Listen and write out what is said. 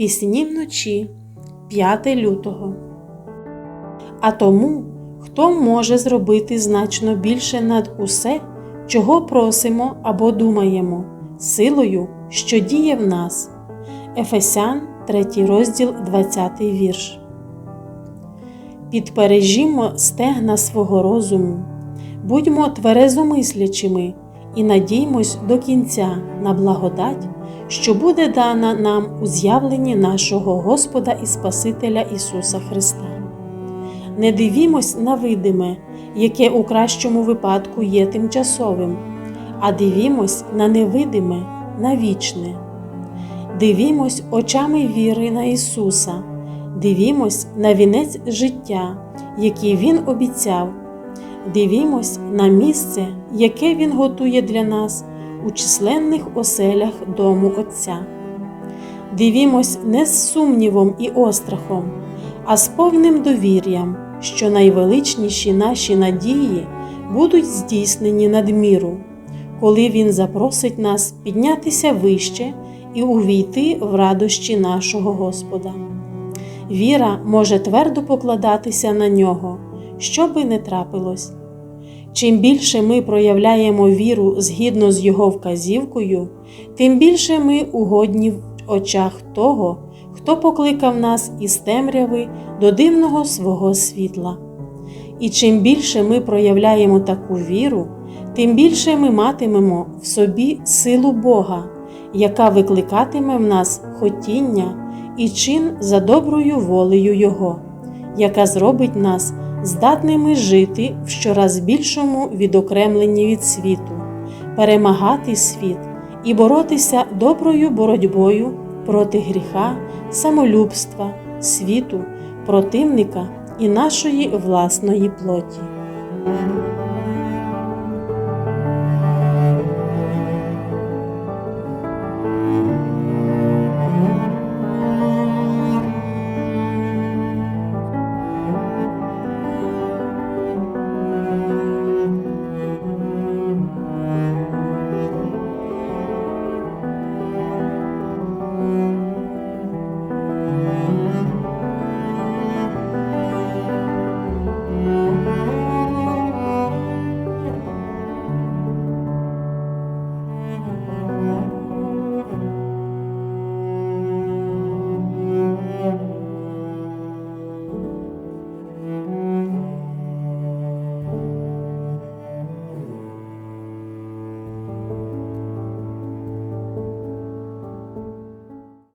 Пісні вночі 5 лютого. А тому, хто може зробити значно більше над усе, чого просимо або думаємо, силою, що діє в нас. Ефесян, 3 розділ, 20 вірш. Підпережімо стегна свого розуму, будьмо тверезомислячими і надіймось до кінця на благодать, що буде дана нам у з'явленні нашого Господа і Спасителя Ісуса Христа. Не дивімось на видиме, яке у кращому випадку є тимчасовим, а дивімось на невидиме, на вічне. Дивімось очами віри на Ісуса, дивімось на вінець життя, який Він обіцяв, дивімось на місце, яке Він готує для нас у численних оселях дому Отця. Дивімось не з сумнівом і острахом, а з повним довір'ям, що найвеличніші наші надії будуть здійснені надміру, коли Він запросить нас піднятися вище і увійти в радощі нашого Господа. Віра може твердо покладатися на нього, що би не трапилось. Чим більше ми проявляємо віру згідно з Його вказівкою, тим більше ми угодні в очах того, хто покликав нас із темряви до дивного свого світла. І чим більше ми проявляємо таку віру, тим більше ми матимемо в собі силу Бога, яка викликатиме в нас хотіння і чин за доброю волею Його, яка зробить нас здатними жити в щораз більшому відокремленні від світу, перемагати світ і боротися доброю боротьбою проти гріха, самолюбства, світу, противника і нашої власної плоті.